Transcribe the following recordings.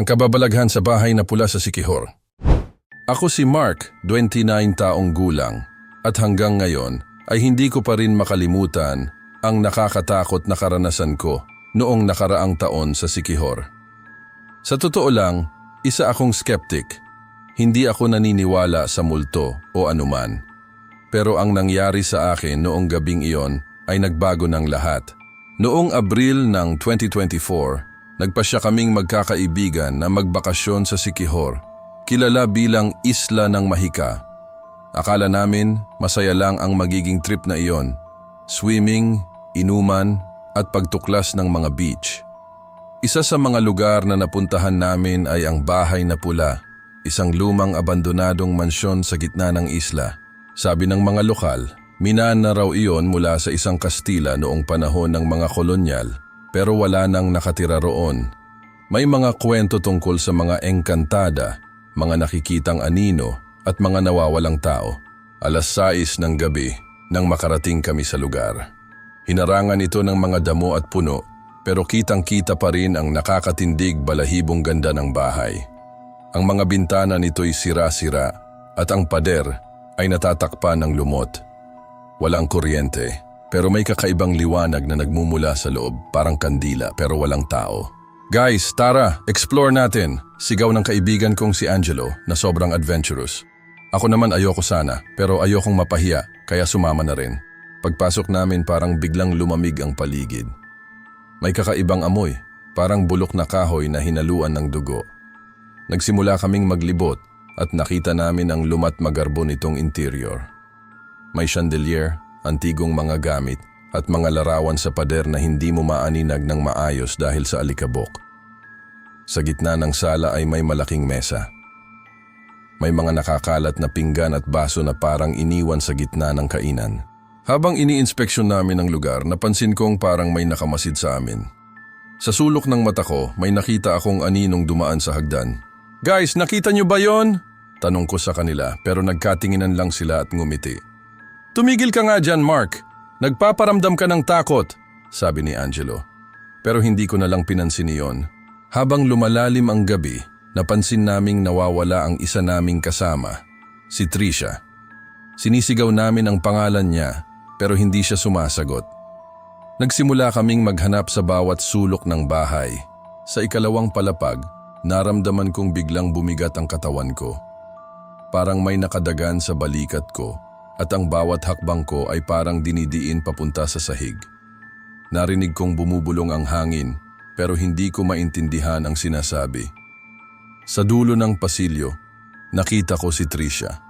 ang kababalaghan sa bahay na pula sa Sikihor. Ako si Mark, 29 taong gulang, at hanggang ngayon ay hindi ko pa rin makalimutan ang nakakatakot na karanasan ko noong nakaraang taon sa Sikihor. Sa totoo lang, isa akong skeptic. Hindi ako naniniwala sa multo o anuman. Pero ang nangyari sa akin noong gabing iyon ay nagbago ng lahat. Noong Abril ng 2024, nagpasya kaming magkakaibigan na magbakasyon sa Sikihor, kilala bilang Isla ng Mahika. Akala namin masaya lang ang magiging trip na iyon. Swimming, inuman, at pagtuklas ng mga beach. Isa sa mga lugar na napuntahan namin ay ang Bahay na Pula, isang lumang abandonadong mansyon sa gitna ng isla. Sabi ng mga lokal, minaan na raw iyon mula sa isang Kastila noong panahon ng mga kolonyal, pero wala nang nakatira roon. May mga kwento tungkol sa mga engkantada, mga nakikitang anino, at mga nawawalang tao. Alas 6 ng gabi nang makarating kami sa lugar. Hinarangan ito ng mga damo at puno, pero kitang-kita pa rin ang nakakatindig balahibong ganda ng bahay. Ang mga bintana nito'y sira-sira at ang pader ay natatakpan ng lumot. Walang kuryente, pero may kakaibang liwanag na nagmumula sa loob, parang kandila pero walang tao. Guys, tara, explore natin. Sigaw ng kaibigan kong si Angelo na sobrang adventurous. Ako naman ayoko sana, pero ayokong mapahiya, kaya sumama na rin. Pagpasok namin parang biglang lumamig ang paligid. May kakaibang amoy, parang bulok na kahoy na hinaluan ng dugo. Nagsimula kaming maglibot at nakita namin ang lumat magarbo nitong interior. May chandelier, antigong mga gamit at mga larawan sa pader na hindi mo maaninag ng maayos dahil sa alikabok. Sa gitna ng sala ay may malaking mesa. May mga nakakalat na pinggan at baso na parang iniwan sa gitna ng kainan. Habang iniinspeksyon namin ang lugar, napansin kong parang may nakamasid sa amin. Sa sulok ng mata ko, may nakita akong aninong dumaan sa hagdan. Guys, nakita niyo ba yon? Tanong ko sa kanila pero nagkatinginan lang sila at ngumiti. Tumigil ka nga dyan, Mark. Nagpaparamdam ka ng takot, sabi ni Angelo. Pero hindi ko na lang pinansin iyon. Habang lumalalim ang gabi, napansin naming nawawala ang isa naming kasama, si Trisha. Sinisigaw namin ang pangalan niya pero hindi siya sumasagot. Nagsimula kaming maghanap sa bawat sulok ng bahay. Sa ikalawang palapag, naramdaman kong biglang bumigat ang katawan ko. Parang may nakadagan sa balikat ko at ang bawat hakbang ko ay parang dinidiin papunta sa sahig. Narinig kong bumubulong ang hangin pero hindi ko maintindihan ang sinasabi. Sa dulo ng pasilyo, nakita ko si Trisha.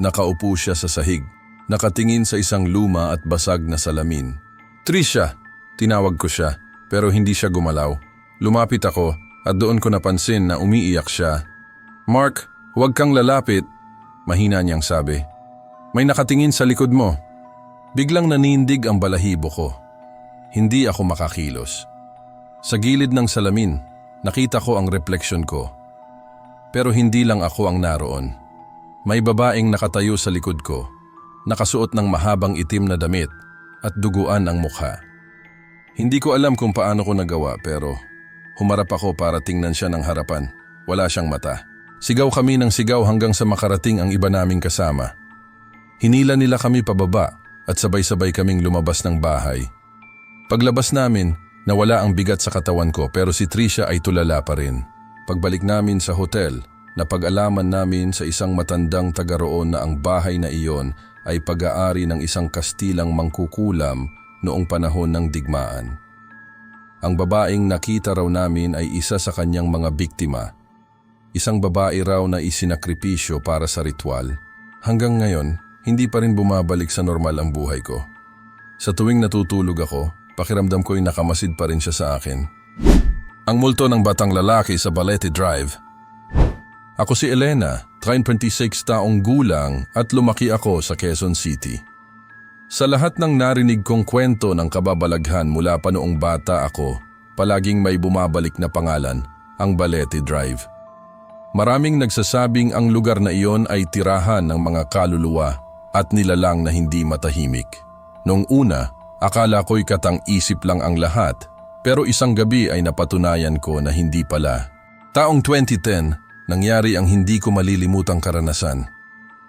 Nakaupo siya sa sahig, nakatingin sa isang luma at basag na salamin. Trisha! Tinawag ko siya, pero hindi siya gumalaw. Lumapit ako at doon ko napansin na umiiyak siya. Mark, huwag kang lalapit, mahina niyang sabi. May nakatingin sa likod mo. Biglang nanindig ang balahibo ko. Hindi ako makakilos. Sa gilid ng salamin, nakita ko ang refleksyon ko. Pero hindi lang ako ang naroon. May babaeng nakatayo sa likod ko, nakasuot ng mahabang itim na damit at duguan ang mukha. Hindi ko alam kung paano ko nagawa pero humarap ako para tingnan siya ng harapan. Wala siyang mata. Sigaw kami ng sigaw hanggang sa makarating ang iba naming kasama. Hinila nila kami pababa at sabay-sabay kaming lumabas ng bahay. Paglabas namin, nawala ang bigat sa katawan ko pero si Trisha ay tulala pa rin. Pagbalik namin sa hotel, napag-alaman namin sa isang matandang taga roon na ang bahay na iyon ay pag-aari ng isang kastilang mangkukulam noong panahon ng digmaan. Ang babaeng nakita raw namin ay isa sa kanyang mga biktima. Isang babae raw na isinakripisyo para sa ritual. Hanggang ngayon, hindi pa rin bumabalik sa normal ang buhay ko. Sa tuwing natutulog ako, pakiramdam ko'y nakamasid pa rin siya sa akin. Ang multo ng batang lalaki sa Balete Drive. Ako si Elena, 26 taong gulang at lumaki ako sa Quezon City. Sa lahat ng narinig kong kwento ng kababalaghan mula pa noong bata ako, palaging may bumabalik na pangalan, ang Balete Drive. Maraming nagsasabing ang lugar na iyon ay tirahan ng mga kaluluwa at nilalang na hindi matahimik. Noong una, akala ko'y katang isip lang ang lahat, pero isang gabi ay napatunayan ko na hindi pala. Taong 2010, nangyari ang hindi ko malilimutang karanasan.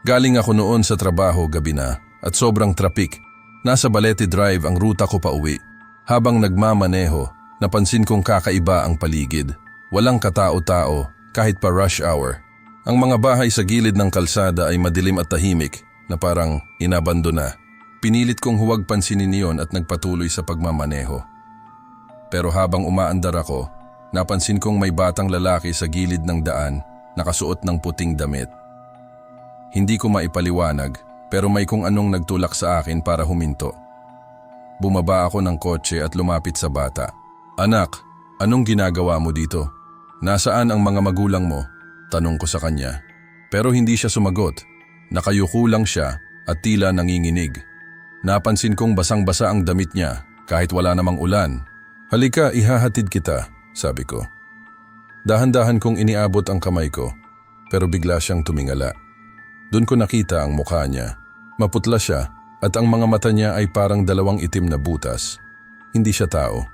Galing ako noon sa trabaho gabi na at sobrang trapik. Nasa Balete Drive ang ruta ko pa uwi. Habang nagmamaneho, napansin kong kakaiba ang paligid. Walang katao-tao, kahit pa rush hour. Ang mga bahay sa gilid ng kalsada ay madilim at tahimik na parang inabandona. Pinilit kong huwag pansinin iyon at nagpatuloy sa pagmamaneho. Pero habang umaandar ako, napansin kong may batang lalaki sa gilid ng daan nakasuot ng puting damit. Hindi ko maipaliwanag pero may kung anong nagtulak sa akin para huminto. Bumaba ako ng kotse at lumapit sa bata. Anak, anong ginagawa mo dito? Nasaan ang mga magulang mo? Tanong ko sa kanya. Pero hindi siya sumagot. Nakayuko lang siya at tila nanginginig. Napansin kong basang-basa ang damit niya kahit wala namang ulan. Halika, ihahatid kita, sabi ko. Dahan-dahan kong iniabot ang kamay ko, pero bigla siyang tumingala. Doon ko nakita ang mukha niya. Maputla siya at ang mga mata niya ay parang dalawang itim na butas. Hindi siya tao.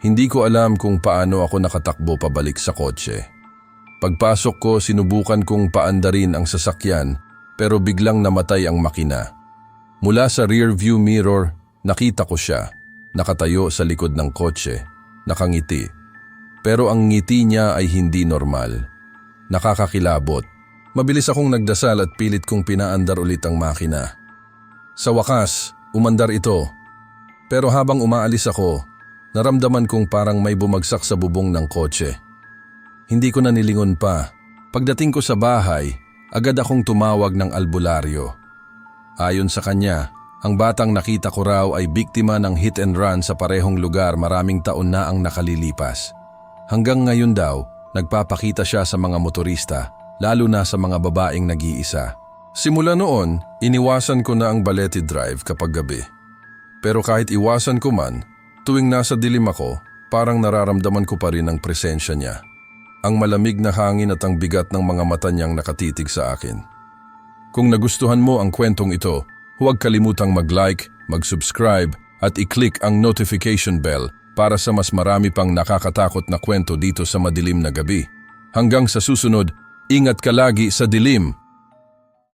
Hindi ko alam kung paano ako nakatakbo pabalik sa kotse. Pagpasok ko, sinubukan kong paandarin ang sasakyan pero biglang namatay ang makina. Mula sa rear view mirror, nakita ko siya, nakatayo sa likod ng kotse, nakangiti. Pero ang ngiti niya ay hindi normal. Nakakakilabot. Mabilis akong nagdasal at pilit kong pinaandar ulit ang makina. Sa wakas, umandar ito. Pero habang umaalis ako, naramdaman kong parang may bumagsak sa bubong ng kotse. Hindi ko na nilingon pa. Pagdating ko sa bahay, agad akong tumawag ng albularyo. Ayon sa kanya, ang batang nakita ko raw ay biktima ng hit and run sa parehong lugar maraming taon na ang nakalilipas. Hanggang ngayon daw, nagpapakita siya sa mga motorista, lalo na sa mga babaeng nag-iisa. Simula noon, iniwasan ko na ang Balete Drive kapag gabi. Pero kahit iwasan ko man, tuwing nasa dilim ako, parang nararamdaman ko pa rin ang presensya niya. Ang malamig na hangin at ang bigat ng mga mata niyang nakatitig sa akin. Kung nagustuhan mo ang kwentong ito, huwag kalimutang mag-like, mag-subscribe at i-click ang notification bell para sa mas marami pang nakakatakot na kwento dito sa madilim na gabi. Hanggang sa susunod, ingat ka lagi sa dilim.